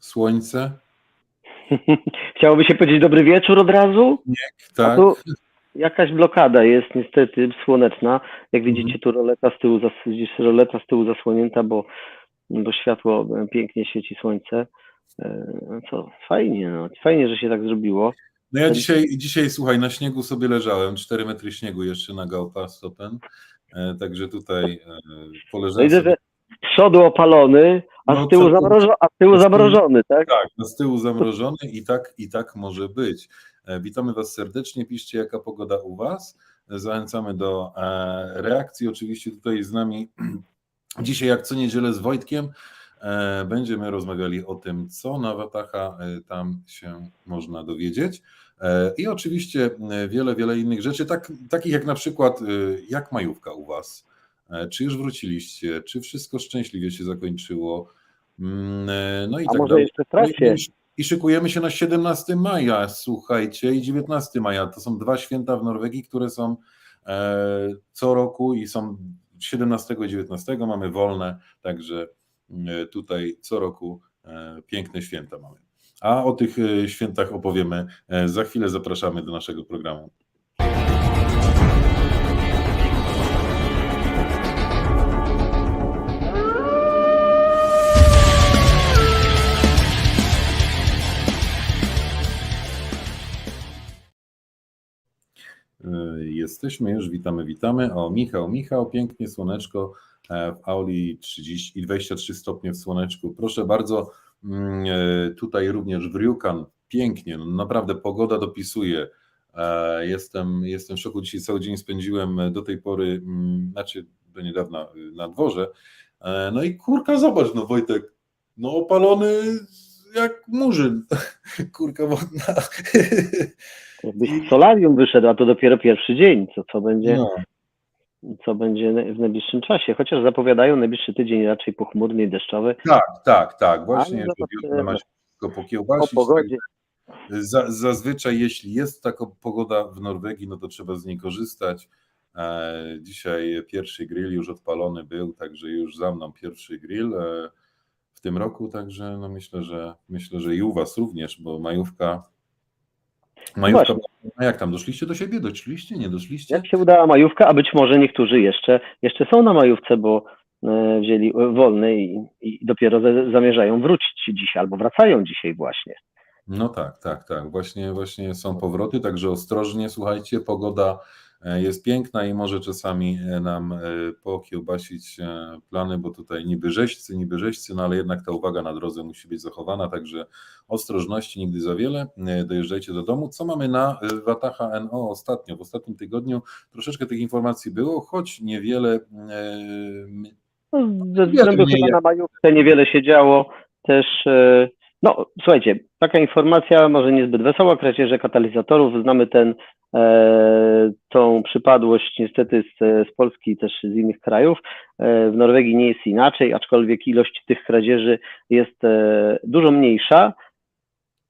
słońce, Chciałoby się powiedzieć dobry wieczór od razu? A tak? tu jakaś blokada jest niestety słoneczna. Jak widzicie tu roleta z tyłu, gdzieś roleta z tyłu zasłonięta, bo, bo światło pięknie świeci słońce. E, no Co, fajnie, no. Fajnie, że się tak zrobiło. No ja dzisiaj, dzisiaj, słuchaj, na śniegu sobie leżałem, 4 metry śniegu jeszcze na Gałpa Stopen, e, także tutaj e, No poleżałem z przodu opalony, a No, z tyłu, zamrożo- a z tyłu zamrożony, tak? tak, no z tyłu zamrożony i tak, i tak może być. E, Witamy Was serdecznie, piszcie jaka pogoda u Was, zachęcamy do e, reakcji, oczywiście tutaj z nami dzisiaj jak co niedzielę z Wojtkiem e, będziemy rozmawiali o tym, co na Wataha tam się można dowiedzieć. I oczywiście wiele, wiele innych rzeczy, tak, takich jak na przykład, jak majówka u Was? Czy już wróciliście? Czy wszystko szczęśliwie się zakończyło? Mm, e, No i A tak może dalej. jeszcze w trasie? I szykujemy się na 17 maja, słuchajcie, i 19 maja. To są dwa święta w Norwegii, które są e, co roku i są 17 i 19. Mamy wolne, także e, tutaj co roku piękne święta mamy. A o tych świętach opowiemy za chwilę. Zapraszamy do naszego programu. Jesteśmy już, witamy, witamy. O, Michał, Michał, pięknie słoneczko e, w auli 30 i 23 stopnie w słoneczku. Proszę bardzo, mm, e, tutaj również w Rjukan, pięknie, no naprawdę pogoda dopisuje. E, Jestem, jestem w szoku, dzisiaj cały dzień spędziłem do tej pory, mm, znaczy do niedawna y, na dworze. E, No i kurka, zobacz, no Wojtek, no opalony jak murzyn, kurka wodna. Jakbyś solarium wyszedł, a to dopiero pierwszy dzień, co, co będzie... No. co będzie w najbliższym czasie. Chociaż zapowiadają najbliższy tydzień raczej pochmurny i deszczowy. Tak, tak, tak. Właśnie Ale że zobaczymy. wiosna ma się wszystko O pokiełbasić. pogodzie. Za, zazwyczaj, jeśli jest taka pogoda w Norwegii, no to trzeba z niej korzystać. E, dzisiaj pierwszy grill już odpalony był, także już za mną pierwszy grill e, w tym roku, także no myślę, że myślę, że i u Was również, bo majówka. Majówka, a jak tam doszliście do siebie? Doszliście? Nie doszliście? Jak się udała majówka, a być może niektórzy jeszcze, jeszcze są na majówce, bo e, wzięli wolny i, i dopiero zamierzają wrócić dzisiaj, albo wracają dzisiaj właśnie. No tak, tak, tak. Właśnie, właśnie są powroty, także ostrożnie, słuchajcie, pogoda e, jest piękna i może czasami e, nam e, pokiełbasić e, plany, bo tutaj niby rzeźcy, niby rzeźcy, no ale jednak ta uwaga na drodze musi być zachowana, także ostrożności nigdy za wiele. E, Dojeżdżajcie do domu. Co mamy na e, Wataha NO ostatnio? W ostatnim tygodniu troszeczkę tych informacji było, choć niewiele. e, No, ze względu chyba na majówkę niewiele się działo. Też, e, no słuchajcie, taka informacja, może niezbyt wesoła, kradzieże katalizatorów. Znamy ten, e, tą przypadłość niestety z, z Polski i też z innych krajów. E, w Norwegii nie jest inaczej, aczkolwiek ilość tych kradzieży jest e, dużo mniejsza.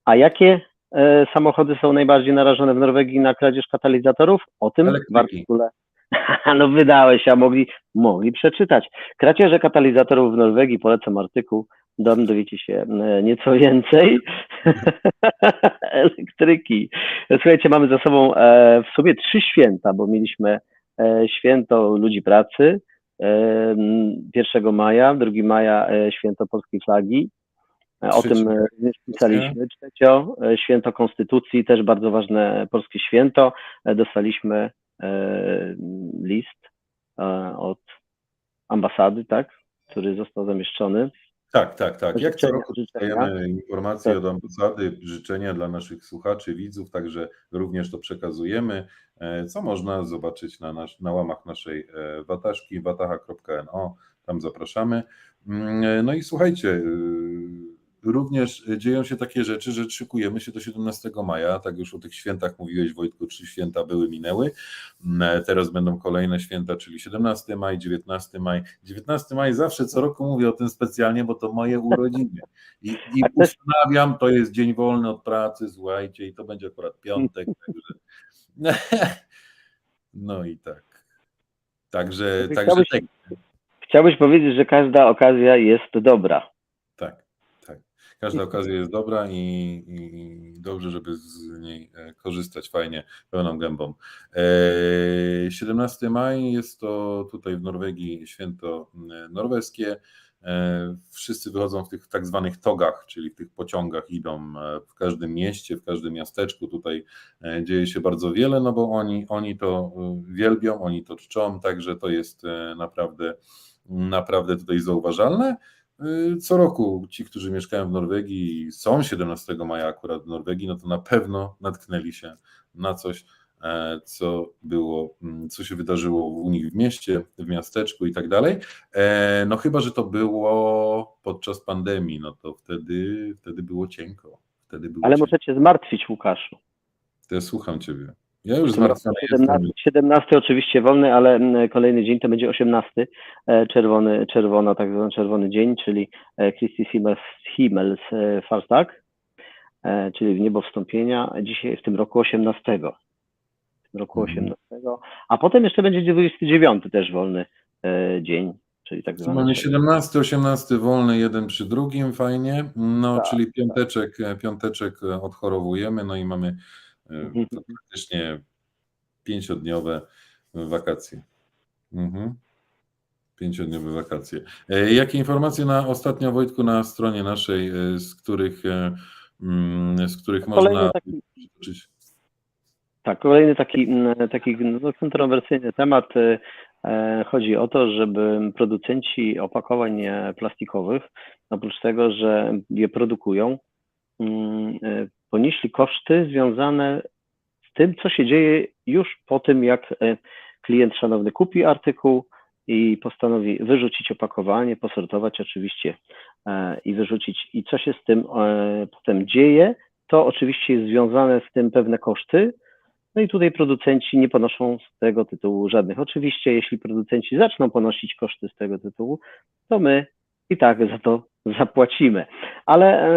A jakie e, samochody są najbardziej narażone w Norwegii na kradzież katalizatorów? O tym w Elektryki. artykule. No wydałeś, a mogli, mogli przeczytać. Kradzieże katalizatorów w Norwegii, polecam artykuł, dam dowiecie się e, nieco więcej. Elektryki. Słuchajcie, mamy za sobą e, w sumie trzy święta, bo mieliśmy e, święto ludzi pracy e, m, 1 maja, 2 maja e, święto polskiej flagi. E, O Trzecie. tym e, pisaliśmy. Trzecio, e, święto Konstytucji, też bardzo ważne polskie święto. E, Dostaliśmy e, list e, od ambasady, tak, który został zamieszczony. Tak, tak, tak. Jak co roku dostajemy informacje Tak. od ambasady, życzenia dla naszych słuchaczy, widzów, także również to przekazujemy, e, co można zobaczyć na, nasz, na łamach naszej e, wataszki, wataha.no, tam zapraszamy. Mm, e, No i słuchajcie, y, również dzieją się takie rzeczy, że szykujemy się do 17 maja, tak już o tych świętach mówiłeś Wojtku, trzy święta były, minęły, Mm, Teraz będą kolejne święta, czyli 17 maj, 19 maj. 19 maj zawsze co roku mówię o tym specjalnie, bo to moje urodziny. I, i ustanawiam, to jest dzień wolny od pracy, słuchajcie, i to będzie akurat piątek. Także... No i tak. Także, także tak, Chciałbyś powiedzieć, że każda okazja jest dobra. Każda okazja jest dobra i, i dobrze, żeby z niej e, korzystać fajnie, pełną gębą. E, 17 maj jest to tutaj w Norwegii święto e, norweskie. E, Wszyscy wychodzą w tych tak zwanych togach, czyli w tych pociągach idą e, w każdym mieście, w każdym miasteczku. Tutaj e, dzieje się bardzo wiele, no bo oni, oni to e, wielbią, oni to czczą, także to jest e, naprawdę, naprawdę tutaj zauważalne. Y, Co roku ci, którzy mieszkają w Norwegii i są 17 maja akurat w Norwegii, no to na pewno natknęli się na coś, e, co było, mm, co się wydarzyło u nich w mieście, w miasteczku i tak dalej. E, No chyba, że to było podczas pandemii, no to wtedy, wtedy było cienko. Wtedy było Ale cienko. muszę cię zmartwić, Łukaszu. To ja słucham ciebie. Ja już zmartwiony jestem. 17, 17 oczywiście wolny, ale mm, kolejny dzień to będzie 18, e, czerwony, czerwona, tak zwany czerwony dzień, czyli e, Christi Himmels, e, Farstak, e, czyli w niebo wstąpienia, dzisiaj w tym roku 18. W tym roku Mhm. 18, a potem jeszcze będzie 29 też wolny dzień, czyli tak zwany. Mamy 17, 18 wolny, jeden przy drugim, fajnie. No, Tak, czyli piąteczek, piąteczek odchorowujemy, no i mamy Mhm. to praktycznie pięciodniowe wakacje. Mhm. Pięciodniowe wakacje. E, Jakie informacje na ostatnio, Wojtku, na stronie naszej, e, z których, e, mm, z których Kolejny można taki? Tak, kolejny taki, taki no, kontrowersyjny temat. Chodzi o to, żeby producenci opakowań plastikowych, oprócz tego, że je produkują, mm, ponieśli koszty związane z tym, co się dzieje już po tym, jak e, klient szanowny kupi artykuł i postanowi wyrzucić opakowanie, posortować oczywiście e, i wyrzucić. I co się z tym e, potem dzieje, to oczywiście jest związane z tym pewne koszty, no i tutaj producenci nie ponoszą z tego tytułu żadnych. Oczywiście, jeśli producenci zaczną ponosić koszty z tego tytułu, to my i tak za to zapłacimy. Ale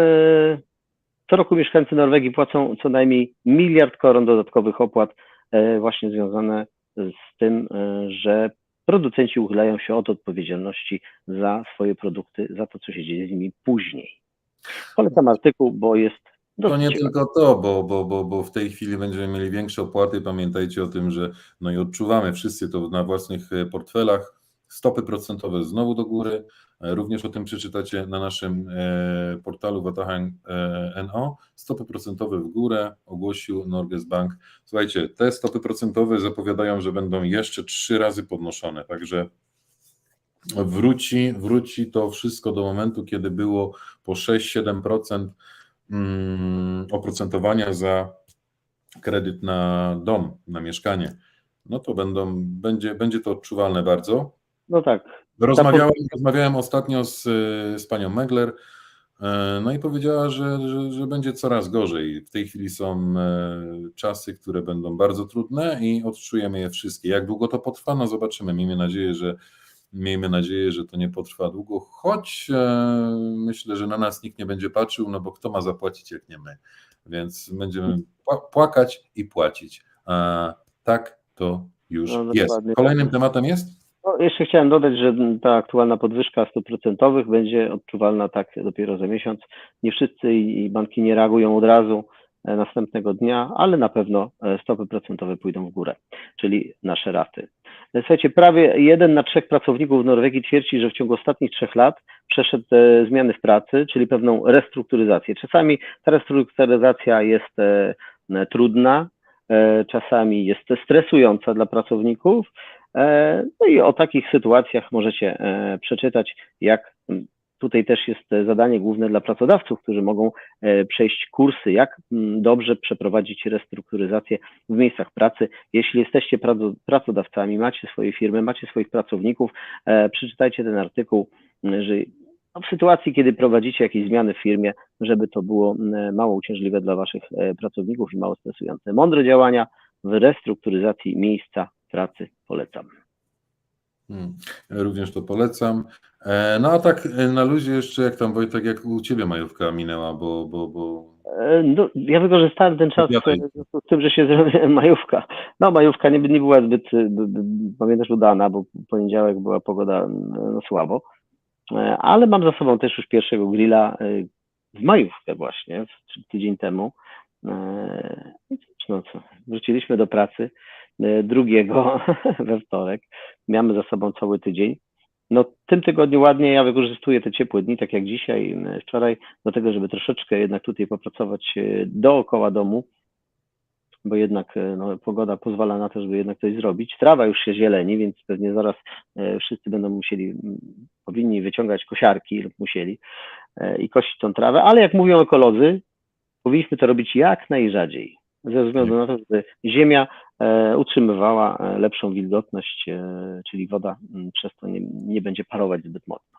co roku mieszkańcy Norwegii płacą co najmniej miliard koron dodatkowych opłat, e, właśnie związane z tym, e, że producenci uchylają się od odpowiedzialności za swoje produkty, za to, co się dzieje z nimi później. Polecam artykuł, bo jest To nie tylko to, bo, bo, bo, bo w tej chwili będziemy mieli większe opłaty. Pamiętajcie o tym, że no i odczuwamy wszyscy to na własnych e, portfelach. Stopy procentowe znowu do góry. E, Również o tym przeczytacie na naszym e, portalu Watahan.no. Stopy procentowe w górę ogłosił Norges Bank. Słuchajcie, te stopy procentowe zapowiadają, że będą jeszcze trzy razy podnoszone, także wróci, wróci to wszystko do momentu, kiedy było po 6-7% mm, oprocentowania za kredyt na dom, na mieszkanie. No to będą, będzie, będzie to odczuwalne bardzo. No tak, Rozmawiałem, rozmawiałem ostatnio z, z panią Megler, e, no i powiedziała, że, że, że będzie coraz gorzej. W tej chwili są e, czasy, które będą bardzo trudne i odczujemy je wszystkie. Jak długo to potrwa? No zobaczymy. Miejmy nadzieję, że miejmy nadzieję, że to nie potrwa długo, choć myślę, że na nas nikt nie będzie patrzył, no bo kto ma zapłacić, jak nie my. Więc będziemy pła- płakać i płacić. A tak to już No, jest. dokładnie Kolejnym tak. tematem jest? No, jeszcze chciałem dodać, że ta aktualna podwyżka stóp procentowych będzie odczuwalna tak dopiero za miesiąc. Nie wszyscy i banki nie reagują od razu e, następnego dnia, ale na pewno e, stopy procentowe pójdą w górę, czyli nasze raty. E, Słuchajcie, prawie jeden na trzech pracowników w Norwegii twierdzi, że w ciągu ostatnich trzech lat przeszedł zmiany w pracy, czyli pewną restrukturyzację. Czasami ta restrukturyzacja jest trudna, czasami jest stresująca dla pracowników, No i o takich sytuacjach możecie e, przeczytać, jak tutaj też jest e, zadanie główne dla pracodawców, którzy mogą e, przejść kursy, jak dobrze przeprowadzić restrukturyzację w miejscach pracy. Jeśli jesteście praco- pracodawcami, macie swoje firmy, macie swoich pracowników, e, przeczytajcie ten artykuł, że no, w sytuacji, kiedy prowadzicie jakieś zmiany w firmie, żeby to było mało uciążliwe dla waszych e, pracowników i mało stresujące. Mądre działania w restrukturyzacji miejsca pracy polecam. Hmm, Również to polecam. E, No a tak e, na luzie jeszcze, jak tam Wojtek, jak u Ciebie majówka minęła, bo, bo, bo E, No, ja wykorzystałem ten czas z tym, że się zrobiła majówka. No, majówka nie, nie była zbyt, pamiętasz, udana, bo poniedziałek była pogoda no, słabo. Ale mam za sobą też już pierwszego grilla. w majówkę właśnie, tydzień temu. No co, wróciliśmy do pracy drugiego we wtorek. Mamy za sobą cały tydzień. No, tym tygodniu ładnie ja wykorzystuję te ciepłe dni, tak jak dzisiaj, e, wczoraj, do tego, żeby troszeczkę jednak tutaj popracować e, dookoła domu, bo jednak e, no, pogoda pozwala na to, żeby jednak coś zrobić. Trawa już się zieleni, więc pewnie zaraz e, wszyscy będą musieli, powinni wyciągać kosiarki lub musieli e, i kosić tą trawę, ale jak mówią ekolodzy, powinniśmy to robić jak najrzadziej, ze względu na to, żeby ziemia e, utrzymywała e, lepszą wilgotność, e, czyli woda m, przez to nie, nie będzie parować zbyt mocno.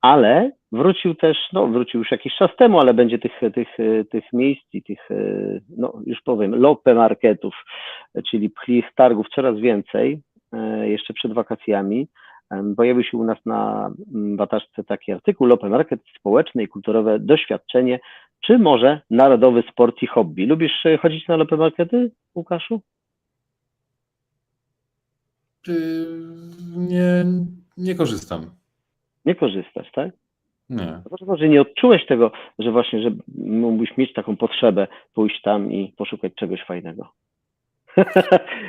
Ale wrócił też, no wrócił już jakiś czas temu, ale będzie tych, tych, tych miejsc i tych, no już powiem, lope marketów, czyli pchlich targów coraz więcej, jeszcze przed wakacjami. Pojawił się u nas na mm, Wataszce taki artykuł, Lope Market, społeczne i kulturowe doświadczenie, czy może narodowy sport i hobby. Lubisz e, chodzić na Lope Markety, Łukaszu? Nie, nie korzystam. Nie korzystasz, tak? Nie. No to Może nie odczułeś tego, że właśnie, że mógłbyś mieć taką potrzebę pójść tam i poszukać czegoś fajnego.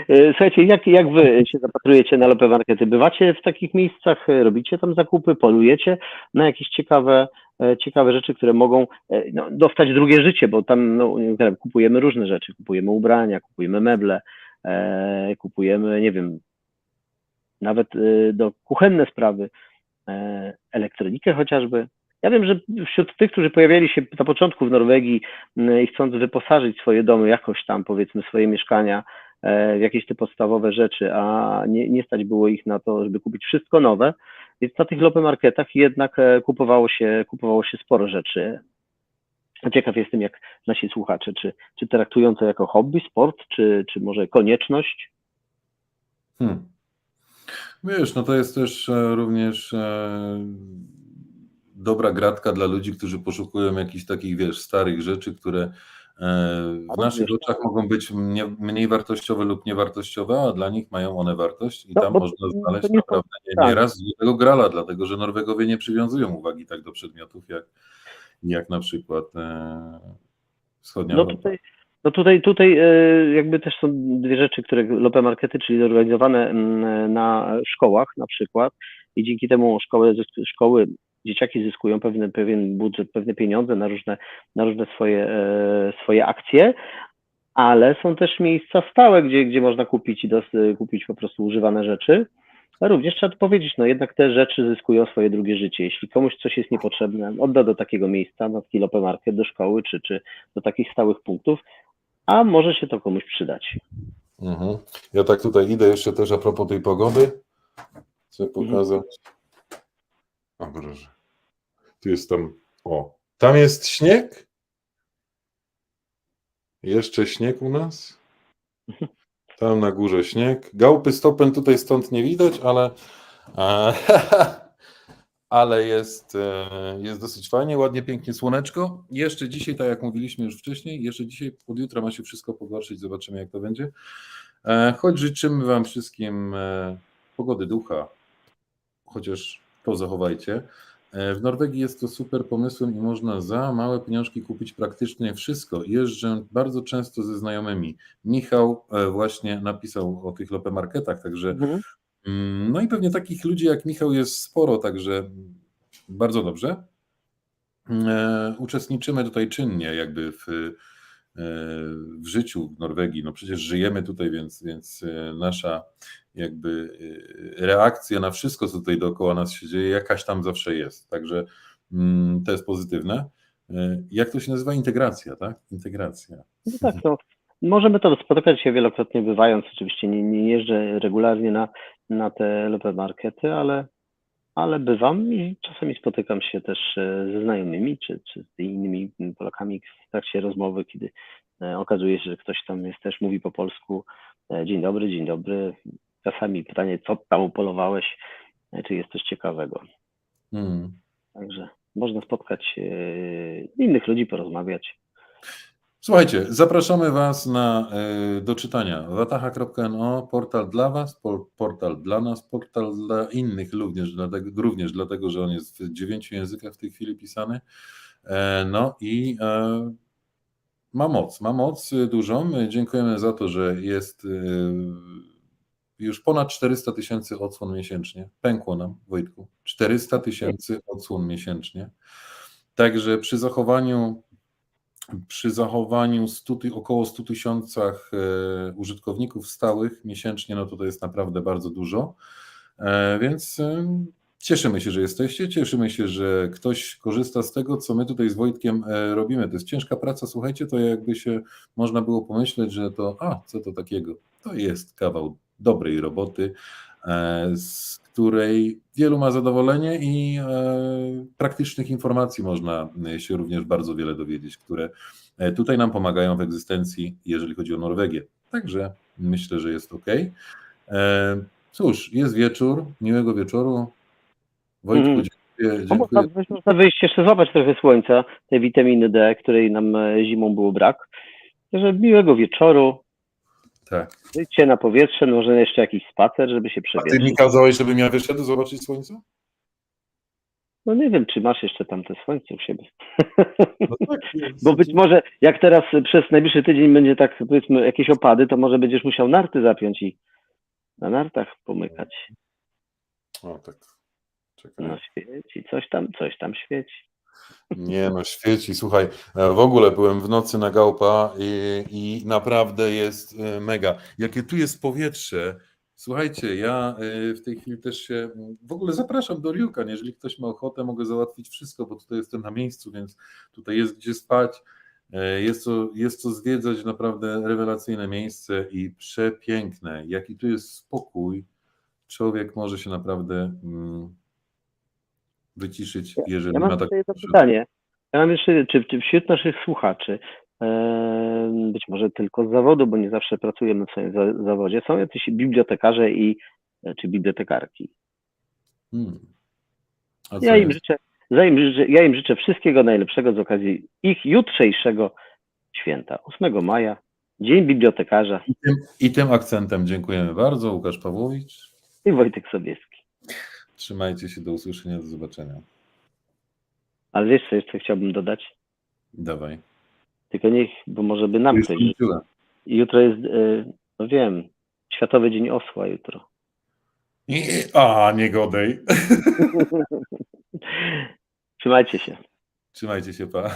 E, Słuchajcie, jak, jak wy się zapatrujecie na Lope Markety? Bywacie w takich miejscach, e, robicie tam zakupy, polujecie na jakieś ciekawe, ciekawe rzeczy, które mogą e, no, dostać drugie życie, bo tam no, kupujemy różne rzeczy, kupujemy ubrania, kupujemy meble, e, kupujemy, nie wiem, nawet e, do kuchenne sprawy, e, elektronikę chociażby. Ja wiem, że wśród tych, którzy pojawiali się na początku w Norwegii i chcąc wyposażyć swoje domy jakoś tam, powiedzmy, swoje mieszkania e, w jakieś te podstawowe rzeczy, a nie, nie stać było ich na to, żeby kupić wszystko nowe, więc na tych lope marketach jednak e, kupowało się, kupowało się sporo rzeczy. Ciekaw jestem, jak nasi słuchacze, czy, czy traktują to jako hobby, sport, czy, czy może konieczność? Hmm. Wiesz, no to jest też e, również e, dobra gratka dla ludzi, którzy poszukują jakichś takich, wiesz, starych rzeczy, które w Ale naszych oczach mogą być mnie, mniej wartościowe lub niewartościowe, a dla nich mają one wartość i No, tam można znaleźć nie naprawdę nie, tak. nieraz złotego grala, dlatego że Norwegowie nie przywiązują uwagi tak do przedmiotów jak, jak na przykład e, wschodnia No Europa. tutaj, no tutaj, tutaj e, jakby też są dwie rzeczy, które Lope Markety, czyli zorganizowane mm, na szkołach na przykład i dzięki temu szkoły, szkoły dzieciaki zyskują pewien, pewien budżet, pewne pieniądze na różne, na różne swoje, e, swoje akcje, ale są też miejsca stałe, gdzie, gdzie można kupić i dos, kupić po prostu używane rzeczy. Również trzeba to powiedzieć, no jednak te rzeczy zyskują swoje drugie życie. Jeśli komuś coś jest niepotrzebne, odda do takiego miejsca, na taki Lope Market, do szkoły, czy, czy do takich stałych punktów, a może się to komuś przydać. Mhm. Ja tak tutaj idę jeszcze też a propos tej pogody. Chcę pokazać. O proszę. Tu jest tam. O, tam jest śnieg. Jeszcze śnieg u nas. Tam na górze śnieg. Gałpy stopen tutaj stąd nie widać, ale e, ale jest, e, jest dosyć fajnie, ładnie, pięknie słoneczko. Jeszcze dzisiaj, tak jak mówiliśmy już wcześniej, jeszcze dzisiaj od jutra ma się wszystko pogorszyć, zobaczymy jak to będzie. E, Choć życzymy Wam wszystkim pogody ducha, chociaż to zachowajcie. E, W Norwegii jest to super pomysłem i można za małe pieniążki kupić praktycznie wszystko. Jeżdżę bardzo często ze znajomymi. Michał e, właśnie napisał o tych lope marketach, także Mhm. mm, no i pewnie takich ludzi jak Michał jest sporo, także bardzo dobrze. E, Uczestniczymy tutaj czynnie jakby w, w życiu w Norwegii. No przecież żyjemy tutaj, więc, więc e, nasza jakby e, reakcja na wszystko, co tutaj dookoła nas się dzieje, jakaś tam zawsze jest. Także mm, to jest pozytywne. E, Jak to się nazywa? Integracja, tak? Integracja. No tak, możemy to spotykać się wielokrotnie bywając. Oczywiście nie, nie jeżdżę regularnie na, na te Lope Markety, ale, ale bywam i czasami spotykam się też e, ze znajomymi czy, czy z innymi Polakami w trakcie rozmowy, kiedy e, okazuje się, że ktoś tam jest też mówi po polsku. e, Dzień dobry, dzień dobry. Czasami pytanie, co tam upolowałeś, czy jest coś ciekawego. Hmm. Także można spotkać innych ludzi, porozmawiać. Słuchajcie, zapraszamy Was na, y, do czytania wataha.no, portal dla Was, por, portal dla nas, portal dla innych również dlatego, również dlatego, że on jest w dziewięciu językach w tej chwili pisany. E, No i e, ma moc, ma moc dużą. My Dziękujemy za to, że jest już ponad 400 tysięcy odsłon miesięcznie. Pękło nam, Wojtku. 400 tysięcy odsłon miesięcznie. Także przy zachowaniu przy zachowaniu 100, ty- około 100 tysiącach e, użytkowników stałych miesięcznie, no to to jest naprawdę bardzo dużo. E, Więc e, cieszymy się, że jesteście, cieszymy się, że ktoś korzysta z tego, co my tutaj z Wojtkiem robimy. To jest ciężka praca, słuchajcie, to jakby się można było pomyśleć, że to, a co to takiego? To jest kawał dobrej roboty, e, z której wielu ma zadowolenie i e, praktycznych informacji można e, się również bardzo wiele dowiedzieć, które tutaj nam pomagają w egzystencji, jeżeli chodzi o Norwegię. Także myślę, że jest ok. Cóż, jest wieczór, miłego wieczoru. Wojtku, Mhm. dziękuję. No, można, dziękuję. można wyjść jeszcze złapać trochę słońca, tej witaminy D, której nam zimą było brak. Także miłego wieczoru, Tak. wyjdźcie na powietrze, może jeszcze jakiś spacer, żeby się A ty mi przewietrzyć. kazałeś, żebym ja wyszedł zobaczyć słońce? No nie wiem, czy masz jeszcze tam te słońce u siebie. No tak, Bo być może jak teraz przez najbliższy tydzień będzie tak, powiedzmy, jakieś opady, to może będziesz musiał narty zapiąć i na nartach pomykać. O, tak. Czekaj. No świeci, coś tam, coś tam świeci. Nie no, świeci. Słuchaj, e, w ogóle byłem w nocy na Gałpa i, i naprawdę jest e, mega. Jakie tu jest powietrze. Słuchajcie, ja e, w tej chwili też się w ogóle zapraszam do Riuka. Jeżeli ktoś ma ochotę, mogę załatwić wszystko, bo tutaj jestem na miejscu, więc tutaj jest gdzie spać. Jest to, jest to zwiedzać naprawdę rewelacyjne miejsce i przepiękne. Jaki tu jest spokój. Człowiek może się naprawdę mm, wyciszyć, jeżeli Ja ma tak. jedno pytanie. Ja mam jeszcze, czy, czy wśród naszych słuchaczy, e, być może tylko z zawodu, bo nie zawsze pracujemy w swoim za, zawodzie, są jacyś bibliotekarze i e, czy bibliotekarki. Hmm. Ja im, życzę, ja, im życzę, ja im życzę wszystkiego najlepszego z okazji ich jutrzejszego święta, 8 maja, Dzień Bibliotekarza I tym, I tym akcentem dziękujemy bardzo. Łukasz Pawłowicz. i Wojtek Sobieski. Trzymajcie się, do usłyszenia, do zobaczenia. Ale wiesz co jeszcze chciałbym dodać? Dawaj. Tylko niech, bo może by nam skończyłem. Jutro jest, e, no wiem, Światowy Dzień Osła jutro. I- A, nie godej. Trzymajcie się. Trzymajcie się, pa.